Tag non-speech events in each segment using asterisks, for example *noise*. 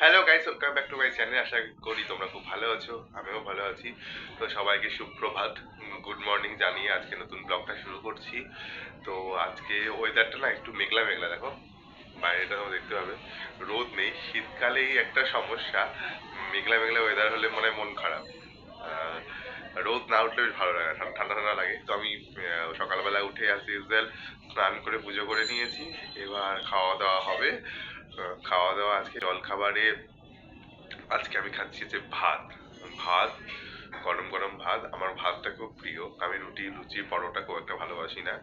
Hello guys welcome back to my channel আশা করি তোমরা খুব ভালো আছো। আমিও ভালো আছি। তো সবাইকে সুপ্রভাত। গুড মর্নিং জানিয়ে আজকে নতুন ব্লগটা শুরু করছি। তো আজকে ওয়েদারটা না একটু মেঘলা মেঘলা, দেখো। বাইরেটা তোমরা দেখতে পাবে। রোদ নেই। শীতকালেই একটা সমস্যা। মেঘলা মেঘলা ওয়েদার হলে মনে মন খারাপ। রোদ না উঠলে ভালো লাগে ঠান্ডা ঠান্ডা লাগে। তো আমি সকালবেলা উঠে আস ইউজুয়াল স্নান করে পুজো করে নিয়েছি। এবার খাওয়া দাওয়া হবে। খাওয়া দাওয়া আজকে জল খাবারে আজকে আমি খাচ্ছি যে ভাত। ভাত গরম গরম ভাত, আমার ভাতটা খুব প্রিয়। আমি রুটি, লুচি, পরোটা খুব একটা ভালোবাসি না।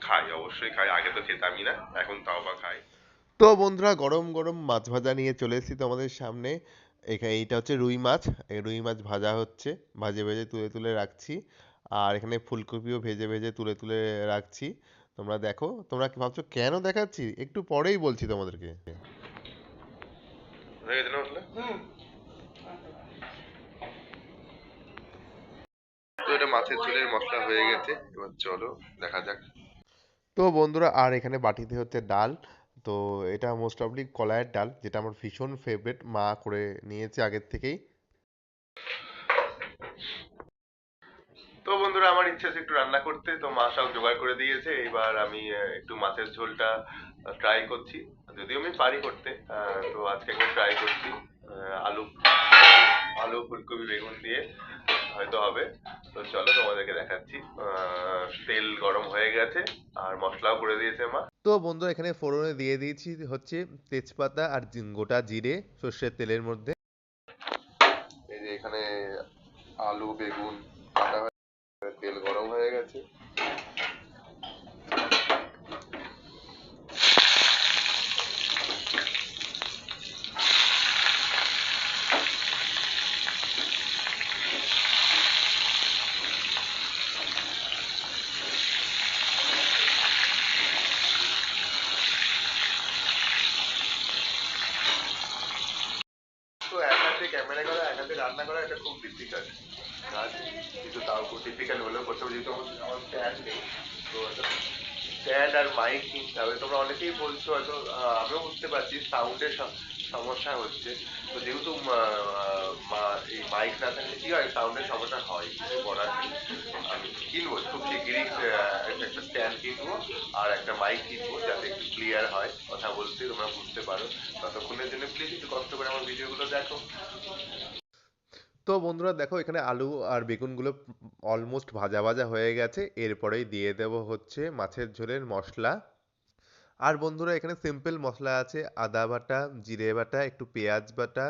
খাই, অবশ্যই খাই। আগে তো খেতামই না, এখন তাও বা খাই। তো বন্ধুরা গরম গরম মাছ ভাজা নিয়ে চলে এসেছি তোমাদের সামনে। এখানে এইটা হচ্ছে রুই মাছ। রুই মাছ ভাজা হচ্ছে। ভাজে, ভেজে, তুলে তুলে রাখছি। আর এখানে ফুলকপিও ভেজে ভেজে, তুলে তুলে রাখছি। তোমরা দেখো। তোমরা কি ভাবছ, কেন দেখাচ্ছি? একটু পরেই বলছি তোমাদেরকে। হয়ে গেছে না মশলা তো এটা মাছের ঝোলের মশলা হয়ে গেছে এবার চলো দেখা যাক তো বন্ধুরা আর এখানে বাটিতে হচ্ছে ডাল। তো এটা মোস্ট অফলি কলাইয়ের ডাল যেটা আমার ভীষণ ফেভারিট মা করে নিয়েছে আগের থেকেই। তো বন্ধুরা আমার ইচ্ছে আছে একটু রান্না করতে তো মা সব জোগাড় করে দিয়েছে। এবার আমি একটু মাছের ঝোলটা ট্রাই করছি। যদিও আমি পারি করতে তো আজকে একবার ট্রাই করছি। আলু আলু ফুলকপি বেগুন দিয়ে হয়তো হবে। তো চলো তোমাদেরকে দেখাচ্ছি। আহ, তেল গরম হয়ে গেছে আর মশলাও করে দিয়েছে মা। তো বন্ধুরা এখানে ফোড়নে দিয়ে দিয়েছি হচ্ছে তেজপাতা আর গোটা জিরে সর্ষের তেলের মধ্যে। এই যে এখানে আলু বেগুন কাটা হয়ে তেল গরম হয়ে গেছে তো এক হাতে ক্যামেরা করা এক হাতে রান্না করা এটা খুব ডিফিকাল্ট কাজ। কিন্তু তাও খুব ডিফিকাল্ট হলেও করতে হবে, যেহেতু আমার স্ট্যান্ড নেই। তো স্ট্যান্ড আর মাইক কিনতে হবে। তোমরা অনেকেই বলছো হয়তো আমিও বুঝতে পারছি সাউন্ডের সমস্যা হচ্ছে। তো যেহেতু এই মাইক না থাকলে কি হয় সাউন্ডের সমস্যা হয়, কিছু করার আমি কিনবো, খুব শিগগিরই একটা স্ট্যান্ড কিনবো আর একটা মাইক কিনবো, যাতে একটু ক্লিয়ার হয়। কথা বলতে তোমরা বুঝতে পারো। ততক্ষণের জন্য প্লিজ একটু কষ্ট করে আমার ভিডিওগুলো দেখো। তো বন্ধুরা দেখো এখানে আলু আর বেগুনগুলো অলমোস্ট ভাজা ভাজা হয়ে গেছে। এরপরেই দিয়ে দেব হচ্ছে মাছের ঝোলের মশলা। আর বন্ধুরা এখানে সিম্পল মশলা আছে, আদা বাটা, জিরে বাটা, একটু পেঁয়াজ বাটা,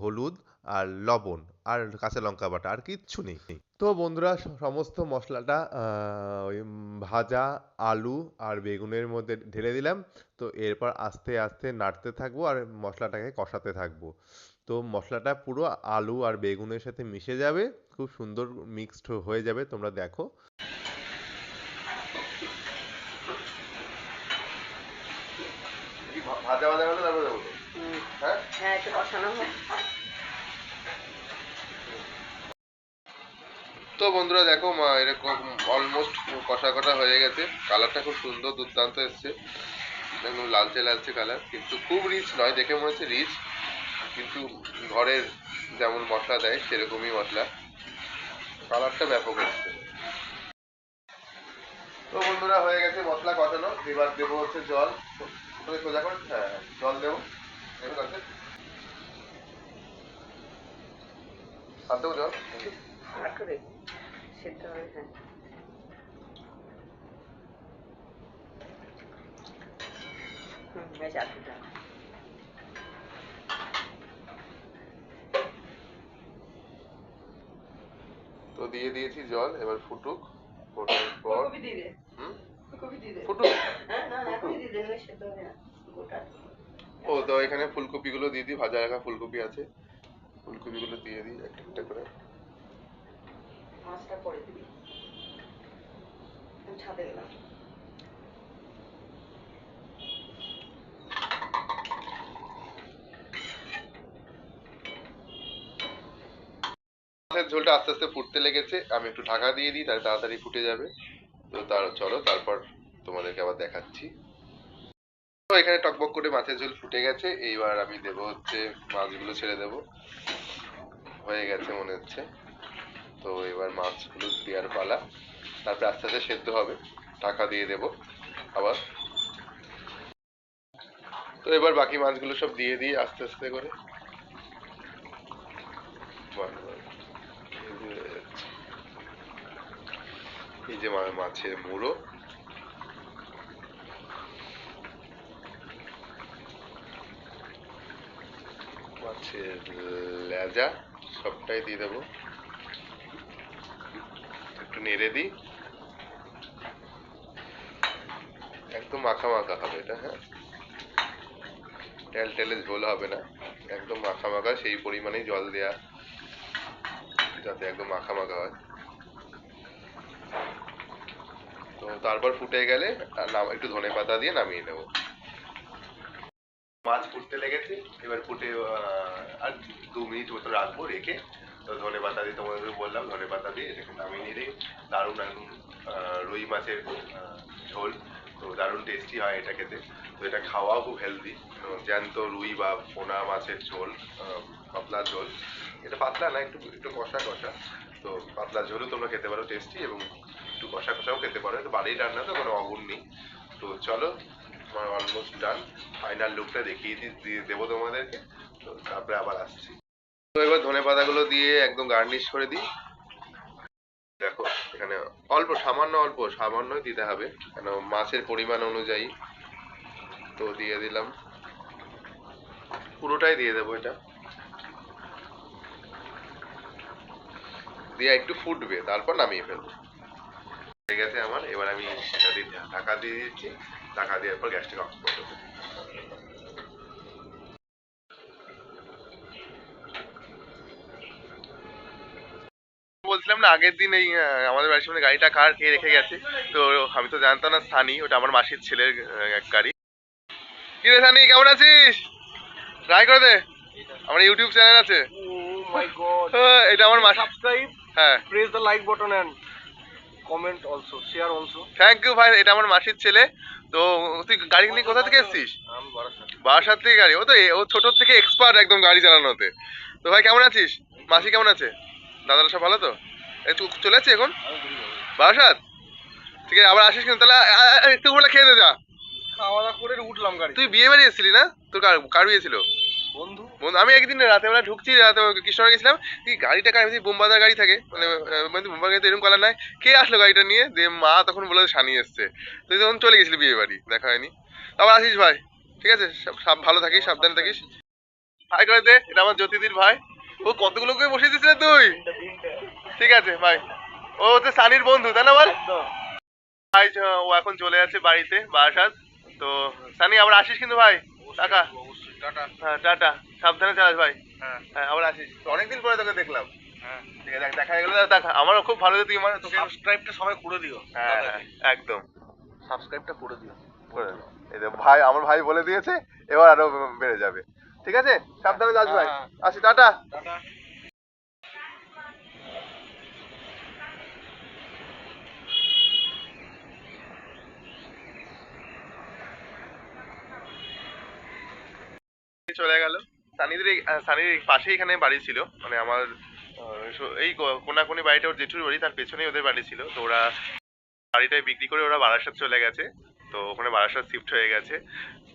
হলুদ আর লবণ আর কাঁচা লঙ্কা বাটা আর কিচ্ছু নেই। তো বন্ধুরা সমস্ত মশলাটা ওই ভাজা আলু আর বেগুনের মধ্যে ঢেলে দিলাম। তো এরপর আস্তে আস্তে নাড়তে থাকব আর মশলাটাকে কষাতে থাকব। তো মশলাটা পুরো আলু আর বেগুনের সাথে মিশে যাবে খুব সুন্দর মিক্সড হয়ে যাবে তোমরা দেখো। ভাজা ভাজা হলে তারপরে দেবো। তো? হ্যাঁ? হ্যাঁ একটু কষানো হোক। তো বন্ধুরা দেখো মা এরকম অলমোস্ট কষা কষা হয়ে গেছে। কালারটা খুব সুন্দর দুর্দান্ত এসছে। একদম লালচে লালচে কালার। কিন্তু খুব রিচ নয় দেখে মনে হচ্ছে রিচ কিন্তু ঘরের যেমন মশলা দেয়, সেরকমই মশলা। কালারটা ব্যাপক এসছে তো বন্ধুরা, হয়ে গেছে মশলা কষানো। এবার দেবো হচ্ছে জল। সোজা করে হ্যাঁ জল দেবো। দেবো কাছে আর দেবো জল করে সেদ্ধ হয়ে হ্যাঁ হুম বেশ আর দুটো তো দিয়ে দিয়েছি জল এবার ফুটুক ফোটার *coughs* পর। ফুলকপি ফুলকপি ফুটুক *coughs* হ্যাঁ ও তো এখানে ফুলকপিগুলো দিয়ে দিই ভাজা রাখা ফুলকপি আছে। ফুলকপি গুলো দিয়ে দিই একটা একটা করে। মাছটা পরে দিবি। ছাদে গেলাম। মাছের ঝোলটা আস্তে আস্তে ফুটতে লেগেছে, আমি একটু ঢাকা দিয়ে দিই, তাহলে তাড়াতাড়ি ফুটে যাবে। তো তার, চলো, তারপর তোমাদেরকে আবার দেখাচ্ছি। তো এখানে টকবক করে মাছের ঝোল ফুটে গেছে, এইবার আমি দেবো হচ্ছে মাছগুলো ছেড়ে দেবো। হয়ে গেছে মনে হচ্ছে। তো এবার মাছগুলো দেওয়ার পালা। তারপরে আস্তে আস্তে সেদ্ধ হবে টাকা দিয়ে দেবো আবার। তো এবার বাকি মাছগুলো সব দিয়ে দিই আস্তে আস্তে করে বাহ, বাহ। এই যে হয়ে যাচ্ছে। এই যে মাছের মুড়ো। মাছের লেজা, সবটাই দিয়ে দেবো। একটু নেড়ে দিই। একদম মাখা মাখা হবে এটা হ্যাঁ? তেল টেলে ঝোল হবে না। একদম মাখা মাখা, সেই পরিমাণেই জল দেয়া, যাতে একদম মাখা মাখা হয়। তো তারপর ফুটে গেলে একটু ধনে পাতা দিয়ে নামিয়ে নেব। মাছ ফুটতে লেগেছে এবার ফুটে আর দু মিনিট মতো রাখব রেখে তো ধনে পাতা দিয়ে তোমাদের বললাম ধনে পাতা দিয়ে এটাকে নামিয়ে নিলে দারুণ আহ, রুই মাছের ঝোল তো দারুণ টেস্টি হয় এটা খেতে। তো এটা খাওয়াও খুব হেলদি জ্যান্ত রুই বা পোনা মাছের ঝোল পাতলা ঝোল। এটা পাতলা না একটু একটু কষা কষা তো পাতলা ঝোলও তোমরা খেতে পারো টেস্টি এবং একটু কষা কষাও খেতে পারো তো বাড়ির রান্না তো কোনো অগুন নেই। তো চলো আমার অলমোস্ট ডান ফাইনাল লুকটা দেখিয়ে দিয়ে দেবো তোমাদেরকে। তো তারপরে আবার আসছি। তো এবার ধনে পাতাগুলো দিয়ে একদম গার্নিশ করে দিই। দেখো, এখানে অল্প, সামান্য অল্প, সামান্যই দিতে হবে। কেন, মাছের পরিমাণ অনুযায়ী। তো দিয়ে দিলাম। পুরোটাই দিয়ে দেবো এটা। দিয়ে একটু ফুটবে, তারপর নামিয়ে ফেলব। হয়ে গেছে আমার। এবার আমি এটা দিয়ে ঢাকা দিয়ে দিচ্ছি। ঢাকা দেওয়ার পর গ্যাসটাকে অফ করে দেবো। বলছিলাম না আগের দিন এই আমাদের বাড়ির সামনে গাড়িটা কার খেয়ে রেখে গেছে? তো আমি তো জানতাম না সানি ওটা আমার মাসির ছেলের এক গাড়ি। কি রে সানি কেমন আছিস? ট্রাই করে দে। আমার ইউটিউব চ্যানেল আছে। Oh. আহ, এটা আমার মাসি হ্যাঁ। press the like button and comment also, share also. Thank you ভাই এটা আমার মাসির ছেলে। তো তুই গাড়ি নিয়ে কোথা থেকে এসেছিস? আমি বারাসাত। থেকে গাড়ি। ও তো ও ছোট থেকে এক্সপার্ট একদম গাড়ি চালানোতে। তো ভাই কেমন আছিস? মাসি কেমন আছে? দাদারা সব ভালো তো? এই তুই চলে যাচ্ছিস এখন? বারাসাত? ঠিক আছে আবার আসিস কিন্তু তাহলে একটু বলে খেয়ে দে যা। খাওয়া দাওয়া করে উঠলাম গাড়ি। তুই বিয়ে বাড়ি এসেছিলি না? তোর কার কার বিয়ে ছিল? বন্ধু? আমি একদিন রাতে বেলা ঢুকছি রাতে কৃষ্ণনগর গেছিলাম। কি গাড়িটা কার আমি বোমবাজার গাড়ি থাকে মানে মানে বোমবাজার গাড়ি তো এরকম কালার নাই। কে আসলো গাড়িটা নিয়ে? দিয়ে মা তখন বলে সানি এসছে। তুই তখন চলে গেছিলি বিয়ে বাড়ি দেখা হয়নি। আবার আসিস ভাই ঠিক আছে? সব- ভালো থাকিস সাবধানে থাকিস। হাই করে দে এটা আমার জ্যোতিদির ভাই। ও কতগুলোকে বসিয়ে দিয়েছিলে তুই? ঠিক আছে ভাই ও হচ্ছে সানির বন্ধু তাই না বল? ভাই ও এখন চলে যাচ্ছে বাড়িতে বারাসাত। তো সানি আবার আসিস কিন্তু ভাই? টাকা। টাটা। হ্যাঁ টাটা। সাবধানে চালাস ভাই। হ্যাঁ। হ্যাঁ আবার আসিস। অনেকদিন পরে তোকে দেখলাম। হ্যাঁ। ঠিক আছে দেখা গেল দেখা। আমারও খুব ভালো তুই মানে তোকে সাবস্ক্রাইবটা সবাই করে দিও। হ্যাঁ হ্যাঁ, একদম। সাবস্ক্রাইবটা করে দিও। করে দিও। ভাই আমার ভাই বলে দিয়েছে এবার আরও বেড়ে যাবে। ঠিক আছে? সাবধানে যাস ভাই। আসি টাটা। টাটা। চলে গেল। সানিদের সানির পাশেই এখানে বাড়ি ছিল। মানে আমার এই কোনাকুনি বাড়িটা ওর জেঠুর বাড়ি, তার পেছনেই ওদের বাড়ি ছিল। তো ওরা বাড়িটাই বিক্রি করে ওরা বারাসাত চলে গেছে। তো ওখানে বারাসাত শিফট হয়ে গেছে।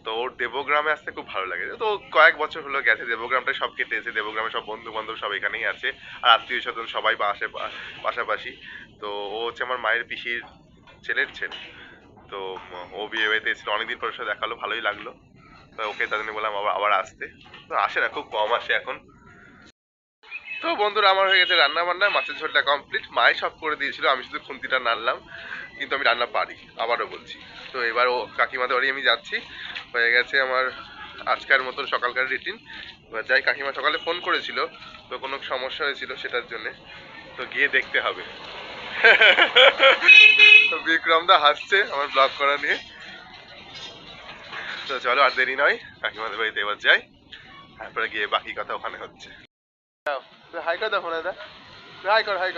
তো ওর দেবগ্রামে আসতে খুব ভালো লাগে। তো কয়েক বছর হলো গেছে দেবগ্রামটা সব কেটে এসে দেবগ্রামে সব বন্ধু বান্ধব সব এখানেই আছে। আর আত্মীয় স্বজন সবাই পাশে পাশাপাশি। তো ও হচ্ছে আমার মায়ের পিসির ছেলের ছেলে। তো ও বিয়ে বাড়িতে এসেছিল। অনেকদিন পর সাথে দেখাল ভালোই লাগল। ওকে তাদের বললাম, আবার আবার আসতে। তো আসে না, খুব কম আসে এখন। তো বন্ধুরা, আমার হয়ে গেছে রান্না বান্না মাছের ঝোলটা কমপ্লিট মাই সব করে দিয়েছিল, আমি শুধু খুন্তিটা নাড়লাম, কিন্তু আমি রান্না পারি, আবারও বলছি। তো এবার ও কাকিমাদের বাড়ি আমি যাচ্ছি। হয়ে গেছে আমার আজকের মতন সকালকার রুটিন এবার যাই, কাকিমা সকালে ফোন করেছিল, তো কোনো সমস্যা হয়েছিল সেটার জন্য। তো গিয়ে দেখতে হবে। *laughs* তো বিক্রম দা হাসছে, আমার ব্লগ করা নিয়ে। তো চলো আর দেরি নয়। কাকিমাদের বাড়িতে এবার যাই। তারপরে গিয়ে বাকি কথা ওখানে হচ্ছে। হাই ফোনাদা হাই কর, হাই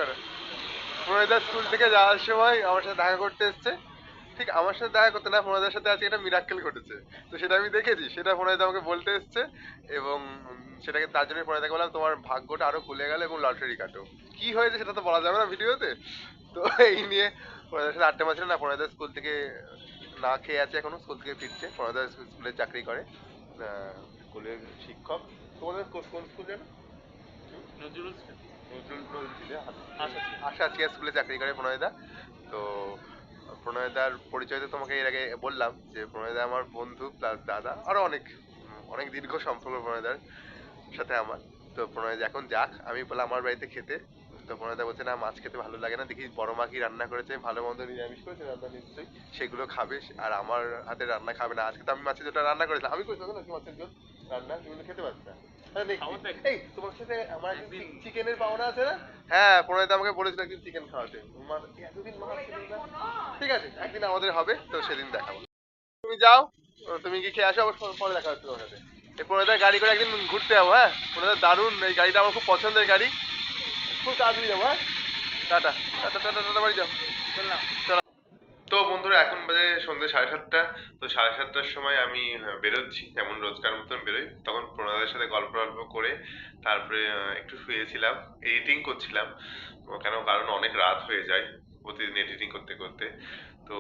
ফোনাদা স্কুল থেকে যাওয়ার সময় আমার সাথে দেখা করতে এসছে। ঠিক আমার সাথে দেখা করতে না সাথে আজকে একটা মিরাক্কেল ঘটেছে। তো সেটা আমি দেখেছি, সেটা আমাকে বলতে এসছে এবং সেটাকে তার জন্য বললাম, তোমার ভাগ্যটা আরও খুলে গেল এবং লটারি কাটো। কি হয়েছে সেটা তো বলা যাবে না ভিডিওতে। তো এই নিয়ে প্রণয়দার সাথে আড্ডা মারছিল না প্রণয়দা স্কুল থেকে না খেয়ে আছে এখনও স্কুল থেকে ফিরছে। প্রণয়দা স্কুলে চাকরি করে। স্কুলের শিক্ষক। তোমাদের কোন স্কুল। নজরুল নজরুল আশা আজকে স্কুলে চাকরি করে প্রণয়দা। তো প্রণয়দার পরিচয় তো তোমাকে এর আগে বললাম যে প্রণয়দা আমার বন্ধু প্লাস দাদা। আরও অনেক অনেক দীর্ঘ সম্পর্ক প্রণয়দার সাথে আমার। তো প্রণয়দা এখন যাক। আমি বললাম আমার বাড়িতে খেতে। তো বলছে না মাছ খেতে ভালো লাগে না দেখি বড় মা কি রান্না করেছে ভালো মন্দ নিরামিষ করেছে রান্না নিশ্চয়ই সেগুলো খাবে আর আমার হাতে রান্না খাবে না আজকে তো আমি মাছের যেটা রান্না করেছিলাম। আমি করেছিলাম নাকি মাছের ঝোল রান্না তুমি তো খেতে পারবে না। দেখি। এই তোমার সাথে আমার চিকেনের পাওনা আছে না? হ্যাঁ প্রণয়দা আমাকে বলেছিল একদিন চিকেন খাওয়াতে। এতদিন না। ঠিক আছে একদিন আমাদের হবে তো সেদিন দেখাবো। তুমি যাও তুমি কি খেয়ে আসো আবার পরে- দেখা হচ্ছে তোমার সাথে। প্রণয়দার গাড়ি করে একদিন ঘুরতে যাব হ্যাঁ? প্রণয়দার দারুণ এই গাড়িটা আমার খুব পছন্দের গাড়ি। খুব তাড়াতাড়ি যাব হ্যাঁ? টাটা টাটা টাটা টাটা বাড়ি যাও। চললাম। তো বন্ধুরা এখন বাজে সন্ধ্যে সাড়ে সাতটা। তো সাড়ে সাতটার সময় আমি বেরোচ্ছি যেমন রোজকার মতন বেরোই। তখন প্রণাদের সাথে গল্প টল্প করে তারপরে একটু শুয়েছিলাম এডিটিং করছিলাম। কেন কারণ অনেক রাত হয়ে যায় প্রতিদিন এডিটিং করতে করতে। তো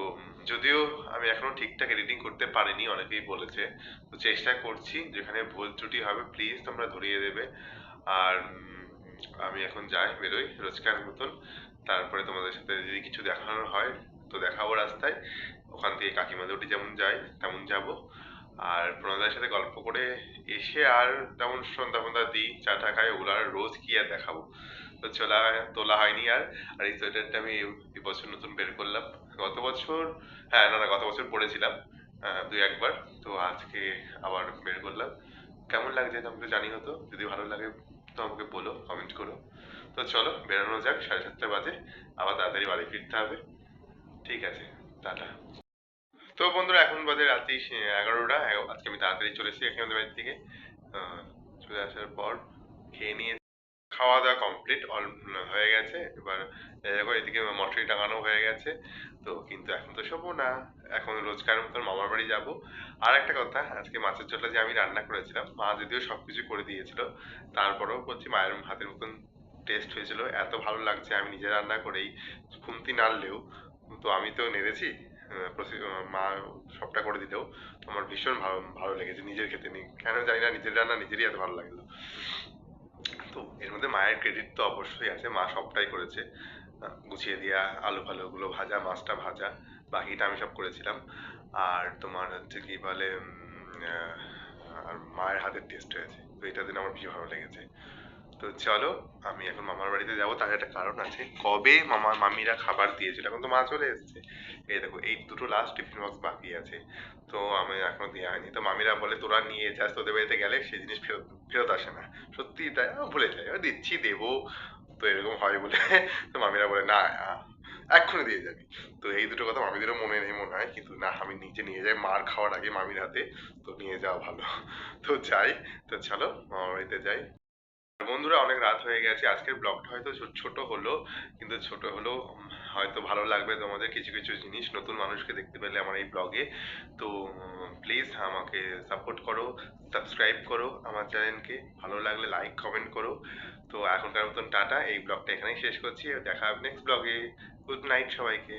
যদিও আমি এখনও ঠিকঠাক এডিটিং করতে পারিনি অনেকেই বলেছে। তো চেষ্টা করছি যেখানে ভুল ত্রুটি হবে প্লিজ তোমরা ধরিয়ে দেবে। আর আমি এখন যাই বেরোই রোজকার মতন। তারপরে তোমাদের সাথে যদি কিছু দেখানোর হয় তো দেখাবো রাস্তায়। ওখান থেকে কাকিমা দুটি যেমন যাই তেমন যাব। আর প্রণদার সাথে গল্প করে এসে আর তেমন সন্ধ্যা ফন্ধ্যা দিই চা টা খাই ওগুলো আর রোজ কি আর দেখাবো। তো চলা তোলা হয়নি আর। আর এই সোয়েটারটা আমি এই বছর নতুন বের করলাম। গত বছর হ্যাঁ না না গত বছর পরেছিলাম আহ, দুই একবার। তো আজকে আবার বের করলাম। কেমন লাগছে তোমাকে জানি হতো যদি ভালো লাগে। তো আমাকে বলো কমেন্ট করো। তো চলো, বেরোনো যাক, সাড়ে সাতটা বাজে। আবার তাড়াতাড়ি বাড়ি ফিরতে হবে। ঠিক আছে, টাটা। তো বন্ধুরা, এখন বাজে রাত্রি এগারোটা। আজকে আমি তাড়াতাড়ি চলে এসেছি এখানে বাড়ি থেকে। চলে আসার পর খেয়ে নিয়ে খাওয়া দাওয়া কমপ্লিট অল হয়ে গেছে। এবার এরকম এদিকে মশারি টাঙানো হয়ে গেছে। তো কিন্তু এখন তো শোবো না। এখন রোজকার মতন মামার বাড়ি যাব। আর একটা কথা, আজকে মাছের ঝোলটা যে আমি রান্না করেছিলাম, মা যদিও সবকিছু করে দিয়েছিল, তারপরেও বলছি মায়ের হাতের মতন টেস্ট হয়েছিল। এত ভালো লাগছে, আমি নিজে রান্না করেই খুন্তি নাড়লেও তো আমি তো নেড়েছি মা সবটা করে দিলেও। আমার ভীষণ ভালো ভালো লেগেছে নিজের খেতে। নিয়ে কেন জানি না, নিজের রান্না নিজেরই এত ভালো লাগল। তো এর মধ্যে মায়ের ক্রেডিট তো অবশ্যই আছে মা সবটাই করেছে। গুছিয়ে দিয়া আলু ফালু গুলো ভাজা মাছটা ভাজা বাকিটা আমি সব করেছিলাম। আর তোমার হচ্ছে কি বলে আহ, মায়ের হাতের টেস্ট হয়েছে। তো এটা দিন আমার ভীষণ ভালো লেগেছে। তো চলো, আমি এখন মামার বাড়িতে যাব। তার একটা কারণ আছে, কবে মামা মামিরা খাবার দিয়েছিল? এখন তো মা চলে এসেছে। এই দেখো, এই দুটো লাস্ট টিফিন বক্স বাকি আছে। তো আমি এখনও দেওয়া হয়নি। তো মামিরা বলে, তোরা নিয়ে যাস, তোদের বাড়িতে গেলে সেই জিনিস ফেরত ফেরত আসে না। সত্যি তাই ভুলে আমি দিচ্ছি, দেবো। তো এরকম হয় বলে *laughs* তো মামিরা বলে, না এক্ষুনি দিয়ে যাবি। তো এই দুটো কথা মামিদেরও মনে নেই, মনে হয়। কিন্তু না, আমি নিচে নিয়ে যাই মার খাওয়ার আগে মামির হাতে। তো নিয়ে যাওয়া ভালো। তো যাই, তো চলো, মামার বাড়িতে যাই। বন্ধুরা, অনেক রাত হয়ে গেছে। আজকের ব্লগটা হয়তো ছোট হলো, কিন্তু ছোট হলেও হয়তো ভালো লাগবে তোমাদের কিছু কিছু জিনিস নতুন মানুষকে দেখতে পেলে আমার এই ব্লগে। তো প্লিজ আমাকে সাপোর্ট করো সাবস্ক্রাইব করো আমার চ্যানেলকে। ভালো লাগলে লাইক কমেন্ট করো। তো এখনকার মতন টাটা, এই ব্লগটা এখানেই শেষ করছি। দেখা হবে নেক্সট ব্লগে। গুড নাইট সবাইকে।